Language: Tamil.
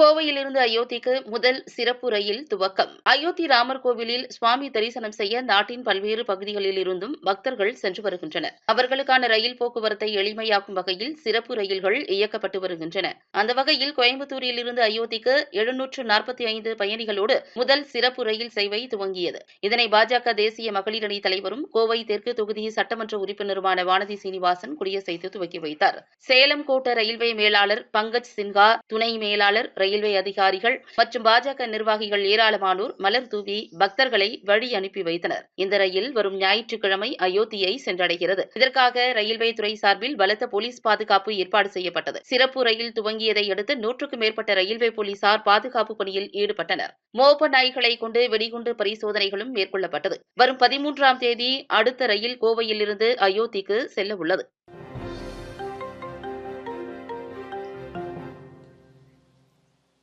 கோவையிலிருந்து அயோத்திக்கு முதல் சிறப்பு ரயில் துவக்கம். அயோத்தி ராமர் கோவிலில் சுவாமி தரிசனம் செய்ய நாட்டின் பல்வேறு பகுதிகளில் இருந்தும் பக்தர்கள் சென்று வருகின்றனர். அவர்களுக்கான ரயில் போக்குவரத்தை எளிமையாக்கும் வகையில் சிறப்பு ரயில்கள் இயக்கப்பட்டு வருகின்றன. அந்த வகையில் கோயம்புத்தூரில் இருந்து அயோத்திக்கு எழுநூற்று நாற்பத்தி ஐந்து பயணிகளோடு முதல் சிறப்பு ரயில் சேவை துவங்கியது. இதனை பாஜக தேசிய மகளிர் அணி தலைவரும் கோவை தெற்கு தொகுதி சட்டமன்ற உறுப்பினருமான வானதி சீனிவாசன் கொடியசைத்து துவக்கி வைத்தார். சேலம் கோட்ட ரயில்வே மேலாளர் பங்கஜ் சின்ஹா துணை மேலாளர் ரயில்வே அதிகாரிகள் மற்றும் பாஜக நிர்வாகிகள் ஏராளமானோர் மலர் தூவி பக்தர்களை வழி அனுப்பி வைத்தனர். இந்த ரயில் வரும் ஞாயிற்றுக்கிழமை அயோத்தியை சென்றடைகிறது. இதற்காக ரயில்வே துறை சார்பில் பலத்த போலீஸ் பாதுகாப்பு ஏற்பாடு செய்யப்பட்டது. சிறப்பு ரயில் துவங்கியதை அடுத்து நூற்றுக்கும் மேற்பட்ட ரயில்வே போலீசார் பாதுகாப்பு பணியில் ஈடுபட்டனர். மோப்ப நாய்களை கொண்டு வெடிகுண்டு பரிசோதனைகளும் மேற்கொள்ளப்பட்டது. வரும் பதிமூன்றாம் தேதி அடுத்த ரயில் கோவையிலிருந்து அயோத்திக்கு செல்ல உள்ளது